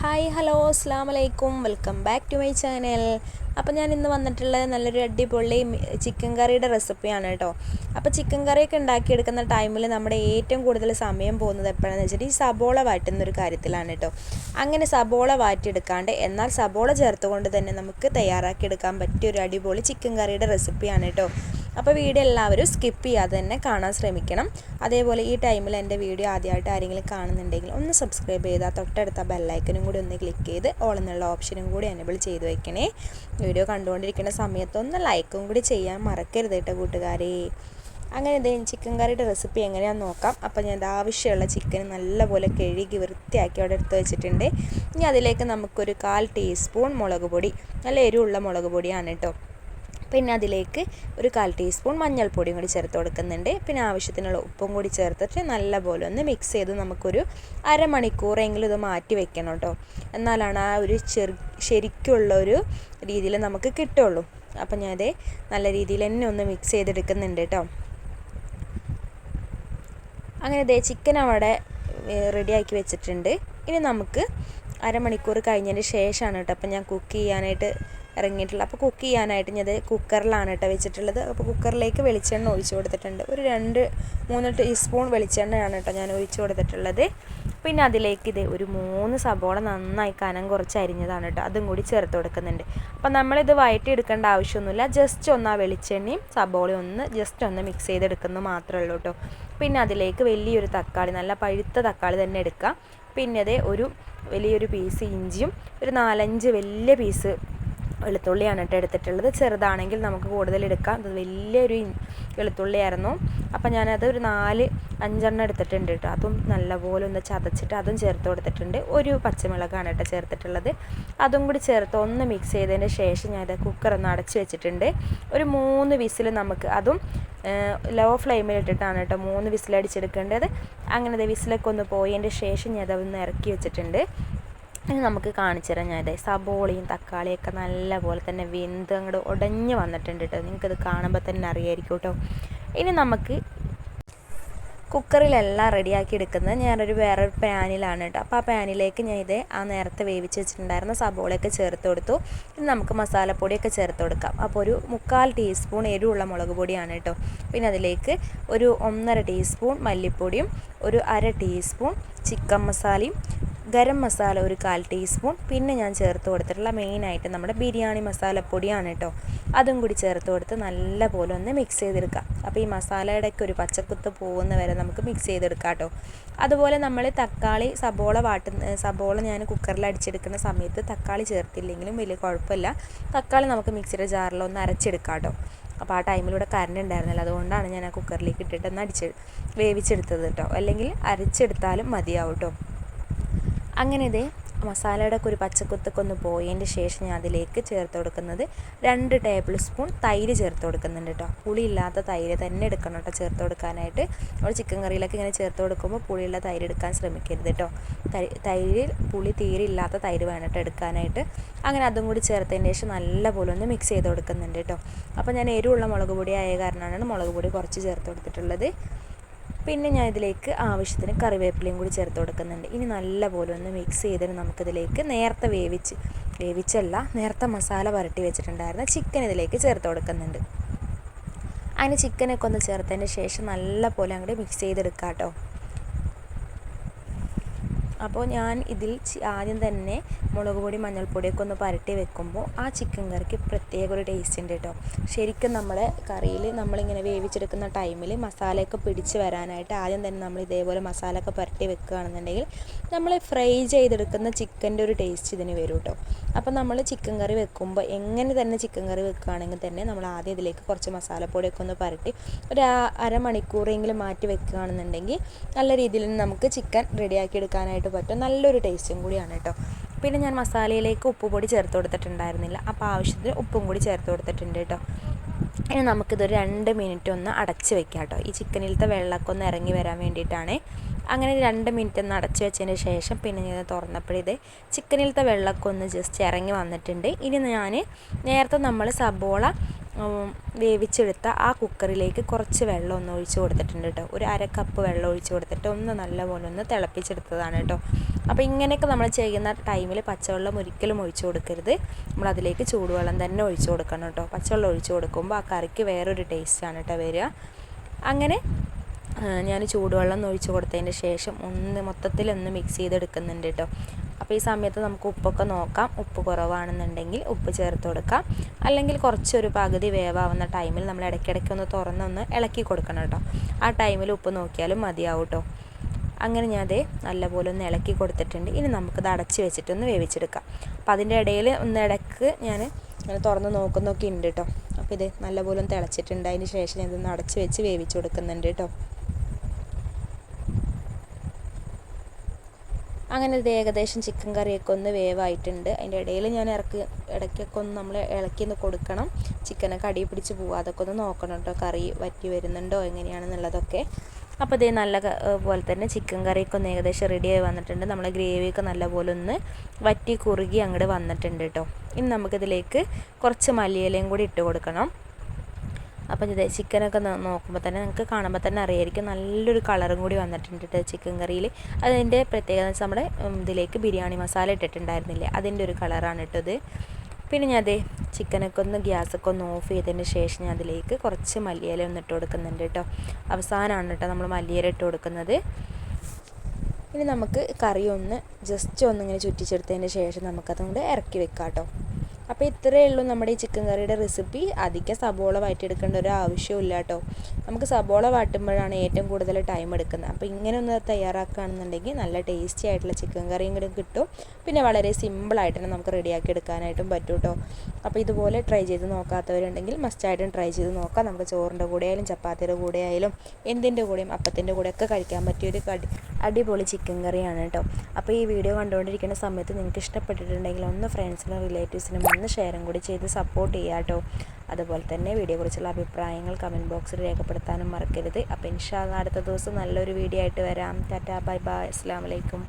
Hi hello അസ്സാം വലൈക്കും welcome back to my channel. അപ്പോൾ ഞാൻ ഇന്ന് വന്നിട്ടുള്ളത് നല്ലൊരു അടിപൊളി ചിക്കൻ കറിയുടെ റെസിപ്പിയാണ് കേട്ടോ. അപ്പോൾ ചിക്കൻ കറിയൊക്കെ ഉണ്ടാക്കിയെടുക്കുന്ന ടൈമിൽ നമ്മുടെ ഏറ്റവും കൂടുതൽ സമയം പോകുന്നത് എപ്പോഴാണെന്ന് വെച്ചിട്ട് ഈ സബോള വാറ്റുന്ന ഒരു കാര്യത്തിലാണ് കേട്ടോ. അങ്ങനെ സബോള വാറ്റിയെടുക്കാണ്ട് എന്നാൽ സബോള ചേർത്തുകൊണ്ട് തന്നെ നമുക്ക് തയ്യാറാക്കിയെടുക്കാൻ പറ്റിയ ഒരു അടിപൊളി ചിക്കൻ കറിയുടെ റെസിപ്പിയാണ് കേട്ടോ. അപ്പോൾ വീഡിയോ എല്ലാവരും സ്കിപ്പ് ചെയ്യാതെ തന്നെ കാണാൻ ശ്രമിക്കണം. അതേപോലെ ഈ ടൈമിൽ എന്റെ വീഡിയോ ആദ്യമായിട്ട് ആരെങ്കിലും കാണുന്നുണ്ടെങ്കിൽ ഒന്ന് സബ്സ്ക്രൈബ് ചെയ്താൽ തൊട്ടടുത്ത ബെല്ലൈക്കനും കൂടി ഒന്ന് ക്ലിക്ക് ചെയ്ത് ഓൾ എന്നുള്ള ഓപ്ഷനും കൂടി എനേബിൾ ചെയ്ത് വെക്കണേ. വീഡിയോ കണ്ടുകൊണ്ടിരിക്കുന്ന സമയത്തൊന്ന് ലൈക്കും കൂടി ചെയ്യാൻ മറക്കരുത് കേട്ടോ കൂട്ടുകാരെ. അങ്ങനെ എന്തെങ്കിലും ചിക്കൻ കറിയുടെ റെസിപ്പി എങ്ങനെയാണെന്ന് നോക്കാം. അപ്പോൾ ഞാൻ ആവശ്യമുള്ള ചിക്കൻ നല്ലപോലെ കഴുകി വൃത്തിയാക്കി അവിടെ എടുത്ത് വെച്ചിട്ടുണ്ട്. ഇനി അതിലേക്ക് നമുക്കൊരു കാൽ ടീസ്പൂൺ മുളക് പൊടി നല്ല എരിവുള്ള മുളക് പൊടിയാണ് കേട്ടോ. പിന്നെ അതിലേക്ക് ഒരു കാൽ ടീസ്പൂൺ മഞ്ഞൾപ്പൊടിയും കൂടി ചേർത്ത് കൊടുക്കുന്നുണ്ട്. പിന്നെ ആവശ്യത്തിനുള്ള ഉപ്പും കൂടി ചേർത്തിട്ട് നല്ലപോലെ ഒന്ന് മിക്സ് ചെയ്ത് നമുക്കൊരു അരമണിക്കൂറെങ്കിലും ഇത് മാറ്റി വെക്കണം കേട്ടോ എന്നാലാണ് ആ ഒരു ചെറു ശരിക്കുള്ള ഒരു രീതിയിൽ നമുക്ക് കിട്ടുള്ളൂ. അപ്പം ഞാൻ അതേ നല്ല രീതിയിൽ തന്നെ ഒന്ന് മിക്സ് ചെയ്തെടുക്കുന്നുണ്ട് കേട്ടോ അങ്ങനെ ദേ ചിക്കൻ അവിടെ റെഡിയാക്കി വെച്ചിട്ടുണ്ട്. ഇനി നമുക്ക് അരമണിക്കൂർ കഴിഞ്ഞതിന് ശേഷമാണ് കേട്ടോ. അപ്പം ഞാൻ കുക്ക് ചെയ്യാനായിട്ട് ഇറങ്ങിയിട്ടുള്ളത്. അപ്പോൾ കുക്ക് ചെയ്യാനായിട്ട് ഞാൻ കുക്കറിലാണ് കേട്ടോ വെച്ചിട്ടുള്ളത്. അപ്പോൾ കുക്കറിലേക്ക് വെളിച്ചെണ്ണ ഒഴിച്ചു കൊടുത്തിട്ടുണ്ട്. ഒരു രണ്ട് മൂന്ന് ടീസ്പൂൺ വെളിച്ചെണ്ണയാണ് കേട്ടോ ഞാൻ ഒഴിച്ചു കൊടുത്തിട്ടുള്ളത്. പിന്നെ അതിലേക്ക് ഇത് ഒരു മൂന്ന് സബോള നന്നായി കനം കുറച്ച് അരിഞ്ഞതാണ് കേട്ടോ. അതും കൂടി ചേർത്ത് കൊടുക്കുന്നുണ്ട്. അപ്പം നമ്മളിത് വയറ്റി എടുക്കേണ്ട ആവശ്യമൊന്നുമില്ല. ജസ്റ്റ് ഒന്ന് ആ വെളിച്ചെണ്ണയും സബോളയും ഒന്ന് ജസ്റ്റ് ഒന്ന് മിക്സ് ചെയ്തെടുക്കുന്നത് മാത്രമേ ഉള്ളൂ കേട്ടോ. പിന്നെ അതിലേക്ക് വലിയൊരു തക്കാളി നല്ല പഴുത്ത തക്കാളി തന്നെ എടുക്കുക. പിന്നെ അതേ ഒരു വലിയൊരു പീസ് ഇഞ്ചിയും ഒരു നാലഞ്ച് വലിയ പീസ് വെളുത്തുള്ളിയാണ് കേട്ടോ എടുത്തിട്ടുള്ളത്. ചെറുതാണെങ്കിൽ നമുക്ക് കൂടുതൽ എടുക്കാം. അത് വലിയൊരു വെളുത്തുള്ളിയായിരുന്നു. അപ്പം ഞാനത് ഒരു നാല് അഞ്ചെണ്ണം എടുത്തിട്ടുണ്ട് കേട്ടോ. അതും നല്ലപോലെ ഒന്ന് ചതച്ചിട്ട് അതും ചേർത്ത് കൊടുത്തിട്ടുണ്ട്. ഒരു പച്ചമുളകാണ് കേട്ടോ ചേർത്തിട്ടുള്ളത്. അതും കൂടി ചേർത്ത് ഒന്ന് മിക്സ് ചെയ്തതിന് ശേഷം ഞാനത് കുക്കർ ഒന്ന് അടച്ച് വെച്ചിട്ടുണ്ട്. ഒരു മൂന്ന് വിസിൽ നമുക്ക് അതും ലോ ഫ്ലെയിമിൽ ഇട്ടിട്ടാണ് കേട്ടോ മൂന്ന് വിസിൽ വിസിലടിച്ചെടുക്കേണ്ടത് അങ്ങനെ വിസിലൊക്കെ ഒന്ന് പോയതിന്റെ ശേഷം ഞാൻ അതൊന്ന് ഇറക്കി വെച്ചിട്ടുണ്ട്. ഇനി നമുക്ക് കാണിച്ചു തരാം ഞാൻ സബോളയും തക്കാളിയൊക്കെ നല്ലപോലെ തന്നെ വെന്ത് അങ്ങോട്ട് ഉടഞ്ഞ് വന്നിട്ടുണ്ട് കേട്ടോ. നിങ്ങൾക്കത് കാണുമ്പോൾ തന്നെ അറിയായിരിക്കും കേട്ടോ. ഇനി നമുക്ക് കുക്കറിലെല്ലാം റെഡിയാക്കി എടുക്കുന്നത് ഞാനൊരു വേറൊരു പാനിലാണ് കേട്ടോ. അപ്പോൾ ആ പാനിലേക്ക് ഞാൻ ഇത് ആ നേരത്തെ വേവിച്ച് വെച്ചിട്ടുണ്ടായിരുന്ന സബോളയൊക്കെ ചേർത്ത് കൊടുത്തു. ഇനി നമുക്ക് മസാലപ്പൊടിയൊക്കെ ചേർത്ത് കൊടുക്കാം. അപ്പോൾ ഒരു മുക്കാൽ ടീസ്പൂൺ എരിവുള്ള മുളക് പൊടിയാണ് കേട്ടോ. പിന്നെ അതിലേക്ക് ഒരു ഒന്നര ടീസ്പൂൺ മല്ലിപ്പൊടിയും ഒരു അര ടീസ്പൂൺ ചിക്കൻ മസാലയും ഗരം മസാല ഒരു കാൽ ടീസ്പൂൺ. പിന്നെ ഞാൻ ചേർത്ത് കൊടുത്തിട്ടുള്ള മെയിനായിട്ട് നമ്മുടെ ബിരിയാണി മസാലപ്പൊടിയാണ് കേട്ടോ അതും കൂടി ചേർത്ത് കൊടുത്ത് നല്ല പോലെ ഒന്ന് മിക്സ് ചെയ്തെടുക്കാം. അപ്പോൾ ഈ മസാലയുടെയൊക്കെ ഒരു പച്ചക്കുത്ത് പോകുന്ന വരെ നമുക്ക് മിക്സ് ചെയ്തെടുക്കാം കേട്ടോ അതുപോലെ നമ്മൾ തക്കാളി സബോള വാട്ടുന്ന സബോള ഞാൻ കുക്കറിൽ അടിച്ചെടുക്കുന്ന സമയത്ത് തക്കാളി ചേർത്തില്ലെങ്കിലും വലിയ കുഴപ്പമില്ല തക്കാളി നമുക്ക് മിക്സിയുടെ ജാറിലൊന്ന് അരച്ചെടുക്കാം കേട്ടോ അപ്പോൾ ആ ടൈമിലൂടെ കറണ്ട് ഉണ്ടായിരുന്നില്ല. അതുകൊണ്ടാണ് ഞാൻ ആ കുക്കറിലേക്ക് ഇട്ടിട്ട് ഒന്ന് അടിച്ച് വേവിച്ചെടുത്തത് കേട്ടോ അല്ലെങ്കിൽ അരച്ചെടുത്താലും മതിയാവും കേട്ടോ അങ്ങനെ ഇതേ മസാലയുടെ ഒക്കെ ഒരു പച്ചക്കുത്തൊക്കെ ഒന്ന് പോയതിന്റെ ശേഷം ഞാൻ അതിലേക്ക് ചേർത്ത് കൊടുക്കുന്നത് രണ്ട് ടേബിൾ സ്പൂൺ തൈര് ചേർത്ത് കൊടുക്കുന്നുണ്ട് കേട്ടോ പുളിയില്ലാത്ത തൈര് തന്നെ എടുക്കണം കേട്ടോ ചേർത്ത് കൊടുക്കാനായിട്ട്. നമ്മൾ ചിക്കൻ കറിയിലൊക്കെ ഇങ്ങനെ ചേർത്ത് കൊടുക്കുമ്പോൾ പുളിയുള്ള തൈര് എടുക്കാൻ ശ്രമിക്കരുത് കേട്ടോ തൈര് പുളി തീരെ ഇല്ലാത്ത തൈര് വേണം കേട്ടോ എടുക്കാനായിട്ട്. അങ്ങനെ അതും കൂടി ചേർത്തതിന് ശേഷം നല്ലപോലെ ഒന്ന് മിക്സ് ചെയ്ത് കൊടുക്കുന്നുണ്ട് കേട്ടോ അപ്പോൾ ഞാൻ എരിവുള്ള മുളക് പൊടി ആയ കാരണമാണ് മുളക് പൊടി കുറച്ച് ചേർത്ത് കൊടുത്തിട്ടുള്ളത്. പിന്നെ ഞാൻ ഇതിലേക്ക് ആവശ്യത്തിന് കറിവേപ്പിലയും കൂടി ചേർത്ത് കൊടുക്കുന്നുണ്ട്. ഇനി നല്ലപോലെ ഒന്ന് മിക്സ് ചെയ്തിട്ട് നമുക്കിതിലേക്ക് നേരത്തെ വേവിച്ച് വേവിച്ചല്ല നേരത്തെ മസാല പുരട്ടി വെച്ചിട്ടുണ്ടായിരുന്ന ചിക്കൻ ഇതിലേക്ക് ചേർത്ത് കൊടുക്കുന്നുണ്ട്. അതിന് ചിക്കനൊക്കെ ഒന്ന് ചേർത്തതിന് ശേഷം നല്ലപോലെ അങ്ങോട്ട് മിക്സ് ചെയ്തെടുക്കാം കേട്ടോ അപ്പോൾ ഞാൻ ഇതിൽ ആദ്യം തന്നെ മുളക് പൊടി മഞ്ഞൾപ്പൊടിയൊക്കെ ഒന്ന് പരട്ടി വെക്കുമ്പോൾ ആ ചിക്കൻ കറിക്ക് പ്രത്യേക ഒരു ടേസ്റ്റ് ഉണ്ട് കേട്ടോ. ശരിക്കും നമ്മുടെ കറിയിൽ നമ്മളിങ്ങനെ വേവിച്ചെടുക്കുന്ന ടൈമിൽ മസാലയൊക്കെ പിടിച്ച് വരാനായിട്ട് ആദ്യം തന്നെ നമ്മൾ ഇതേപോലെ മസാലയൊക്കെ പരട്ടി വെക്കുകയാണെന്നുണ്ടെങ്കിൽ നമ്മൾ ഫ്രൈ ചെയ്തെടുക്കുന്ന ചിക്കന്റെ ഒരു ടേസ്റ്റ് ഇതിന് വരും കേട്ടോ. അപ്പോൾ നമ്മൾ ചിക്കൻ കറി വെക്കുമ്പോൾ എങ്ങനെ തന്നെ ചിക്കൻ കറി വെക്കുകയാണെങ്കിൽ തന്നെ നമ്മൾ ആദ്യം ഇതിലേക്ക് കുറച്ച് മസാലപ്പൊടിയൊക്കെ ഒന്ന് പരട്ടി ഒരു അരമണിക്കൂറെങ്കിലും മാറ്റി വെക്കുകയാണെന്നുണ്ടെങ്കിൽ നല്ല രീതിയിൽ നമുക്ക് ചിക്കൻ റെഡിയാക്കി എടുക്കാനായിട്ട് പറ്റും. നല്ലൊരു ടേസ്റ്റും കൂടിയാണ് കേട്ടോ. പിന്നെ ഞാൻ മസാലയിലേക്ക് ഉപ്പ് പൊടി ചേർത്ത് കൊടുത്തിട്ടുണ്ടായിരുന്നില്ല. അപ്പോൾ ആവശ്യത്തിന് ഉപ്പും കൂടി ചേർത്ത് കൊടുത്തിട്ടുണ്ട് കേട്ടോ. ഇനി നമുക്കിതൊരു രണ്ട് മിനിറ്റ് ഒന്ന് അടച്ച് വെക്കാം കേട്ടോ. ഈ ചിക്കനിലത്തെ വെള്ളമൊക്കെ ഒന്ന് ഇറങ്ങി വരാൻ വേണ്ടിയിട്ടാണ്. അങ്ങനെ രണ്ട് മിനിറ്റ് ഒന്ന് അടച്ച് വെച്ചതിന് ശേഷം പിന്നെ ഞാൻ തുറന്നപ്പോഴിത് ചിക്കനിലത്തെ വെള്ളമൊക്കെ ഒന്ന് ജസ്റ്റ് ഇറങ്ങി വന്നിട്ടുണ്ട്. ഇനി ഞാൻ നേരത്തെ നമ്മൾ സബോള വേവിച്ചെടുത്ത ആ കുക്കറിലേക്ക് കുറച്ച് വെള്ളം ഒന്ന് ഒഴിച്ച് കൊടുത്തിട്ടുണ്ട് കേട്ടോ. ഒരു അര കപ്പ് വെള്ളം ഒഴിച്ച് കൊടുത്തിട്ട് ഒന്ന് നല്ലപോലെ ഒന്ന് തിളപ്പിച്ചെടുത്തതാണ് കേട്ടോ. അപ്പോൾ ഇങ്ങനെയൊക്കെ നമ്മൾ ചെയ്യുന്ന ടൈമിൽ പച്ചവെള്ളം ഒരിക്കലും ഒഴിച്ചു കൊടുക്കരുത്. നമ്മൾ അതിലേക്ക് ചൂടുവെള്ളം തന്നെ ഒഴിച്ച് കൊടുക്കണം കേട്ടോ. പച്ചവെള്ളം ഒഴിച്ച് കൊടുക്കുമ്പോൾ ആ കറിക്ക് വേറൊരു ടേസ്റ്റാണ് കേട്ടോ വരിക. അങ്ങനെ ഞാൻ ചൂടുവെള്ളം ഒഴിച്ച് കൊടുത്തതിന് ശേഷം ഒന്ന് മൊത്തത്തിൽ ഒന്ന് മിക്സ് ചെയ്തെടുക്കുന്നുണ്ട് കേട്ടോ. അപ്പോൾ ഈ സമയത്ത് നമുക്ക് ഉപ്പൊക്കെ നോക്കാം. ഉപ്പ് കുറവാണെന്നുണ്ടെങ്കിൽ ഉപ്പ് ചേർത്ത് കൊടുക്കാം. അല്ലെങ്കിൽ കുറച്ചൊരു പകുതി വേവാവുന്ന ടൈമിൽ നമ്മൾ ഇടയ്ക്കിടയ്ക്ക് ഒന്ന് തുറന്നൊന്ന് ഇളക്കി കൊടുക്കണം കേട്ടോ. ആ ടൈമിൽ ഉപ്പ് നോക്കിയാലും മതിയാവും കേട്ടോ. അങ്ങനെ ഞാൻ അതേ നല്ലപോലെ ഒന്ന് ഇളക്കി കൊടുത്തിട്ടുണ്ട്. ഇനി നമുക്കത് അടച്ച് വെച്ചിട്ടൊന്ന് വേവിച്ചെടുക്കാം. അപ്പോൾ അതിന്റെ ഇടയിൽ ഒന്ന് ഇടയ്ക്ക് ഞാൻ ഇങ്ങനെ തുറന്ന് നോക്കുന്നൊക്കെ ഉണ്ട് കേട്ടോ. അപ്പോൾ ഇത് നല്ലപോലെ ഒന്ന് തിളച്ചിട്ടുണ്ട്. അതിന് ശേഷം ഇതൊന്ന് അടച്ച് വെച്ച് വേവിച്ച് കൊടുക്കുന്നുണ്ട് കേട്ടോ. അങ്ങനെ ഇത് ഏകദേശം ചിക്കൻ കറിയൊക്കെ ഒന്ന് വേവായിട്ടുണ്ട്. അതിന്റെ ഇടയിൽ ഞാൻ ഇറക്കി ഇടയ്ക്കൊക്കെ ഒന്ന് നമ്മൾ ഇളക്കി ഒന്ന് കൊടുക്കണം. ചിക്കനൊക്കെ അടി പിടിച്ച് പോവാതൊക്കെ ഒന്ന് നോക്കണം കേട്ടോ. കറി വറ്റി വരുന്നുണ്ടോ എങ്ങനെയാണെന്നുള്ളതൊക്കെ. അപ്പോൾ ഇതേ നല്ല പോലെ തന്നെ ചിക്കൻ കറിയൊക്കെ ഒന്ന് ഏകദേശം റെഡിയായി വന്നിട്ടുണ്ട്. നമ്മളെ ഗ്രേവിയൊക്കെ നല്ലപോലെ ഒന്ന് വറ്റി കുറുകി അങ്ങോട്ട് വന്നിട്ടുണ്ട് കേട്ടോ. ഇനി നമുക്കിതിലേക്ക് കുറച്ച് മല്ലിയിലയും കൂടി ഇട്ട് കൊടുക്കണം. അപ്പം ഇത് ചിക്കനൊക്കെ നോക്കുമ്പോൾ തന്നെ നിങ്ങൾക്ക് കാണുമ്പോൾ തന്നെ അറിയായിരിക്കും. നല്ലൊരു കളറും കൂടി വന്നിട്ടുണ്ട് ചിക്കൻ കറിയിൽ അതിന്റെ പ്രത്യേകത നമ്മുടെ ഇതിലേക്ക് ബിരിയാണി മസാല ഇട്ടിട്ടുണ്ടായിരുന്നില്ലേ? അതിന്റെ ഒരു കളറാണ് ഇട്ടത് പിന്നെ ഞാൻ അതേ ചിക്കനൊക്കെ ഒന്ന് ഗ്യാസൊക്കെ ഒന്ന് ഓഫ് ചെയ്തതിന് ശേഷം ഞാൻ അതിലേക്ക് കുറച്ച് മല്ലിയില ഒന്ന് ഇട്ട് കൊടുക്കുന്നുണ്ട് കേട്ടോ അവസാനമാണ് കേട്ടോ നമ്മൾ മല്ലിയില ഇട്ട് കൊടുക്കുന്നത്. ഇനി നമുക്ക് കറി ഒന്ന് ജസ്റ്റ് ഒന്നിങ്ങനെ ചുറ്റിച്ചെടുത്തതിന് ശേഷം നമുക്കതുകൊണ്ട് ഇറക്കി വെക്കാം കേട്ടോ അപ്പോൾ ഇത്രയേ ഉള്ളൂ നമ്മുടെ ഈ ചിക്കൻ കറിയുടെ റെസിപ്പി അധികം സബോള വാറ്റിയെടുക്കേണ്ട ഒരു ആവശ്യമില്ല കേട്ടോ. നമുക്ക് സബോള വാട്ടുമ്പോഴാണ് ഏറ്റവും കൂടുതൽ ടൈം എടുക്കുന്നത്. അപ്പോൾ ഇങ്ങനെ ഒന്ന് തയ്യാറാക്കുകയാണെന്നുണ്ടെങ്കിൽ നല്ല ടേസ്റ്റി ആയിട്ടുള്ള ചിക്കൻ കറിയും കൂടി കിട്ടും. പിന്നെ വളരെ സിമ്പിളായിട്ട് തന്നെ നമുക്ക് റെഡിയാക്കി എടുക്കാനായിട്ടും പറ്റും കേട്ടോ. അപ്പോൾ ഇതുപോലെ ട്രൈ ചെയ്ത് നോക്കാത്തവരുണ്ടെങ്കിൽ മസ്റ്റായിട്ടും ട്രൈ ചെയ്ത് നോക്കാം. നമുക്ക് ചോറിന്റെ കൂടെ ആയാലും ചപ്പാത്തിയുടെ കൂടെ ആയാലും എന്തിന്റെ കൂടെയും അപ്പത്തിന്റെ കൂടെയൊക്കെ കഴിക്കാൻ പറ്റിയൊരു കടി അടിപൊളി ചിക്കൻ കറിയാണ് കേട്ടോ. അപ്പോൾ ഈ വീഡിയോ കണ്ടുകൊണ്ടിരിക്കുന്ന സമയത്ത് നിങ്ങൾക്ക് ഇഷ്ടപ്പെട്ടിട്ടുണ്ടെങ്കിൽ ഒന്ന് ഫ്രണ്ട്സിനും റിലേറ്റീവ്സിനും ഒന്ന് ഷെയറും കൂടി ചെയ്ത് സപ്പോർട്ട് ചെയ്യുക കേട്ടോ അതുപോലെ തന്നെ വീഡിയോയെക്കുറിച്ചുള്ള അഭിപ്രായങ്ങൾ കമന്റ് ബോക്സിൽ രേഖപ്പെടുത്താനും മറക്കരുത്. അപ്പോൾ ഇൻഷാല്ല അടുത്ത ദിവസം നല്ലൊരു വീഡിയോ ആയിട്ട് വരാം. Tata bye bye. അസ്സാം വലൈക്കും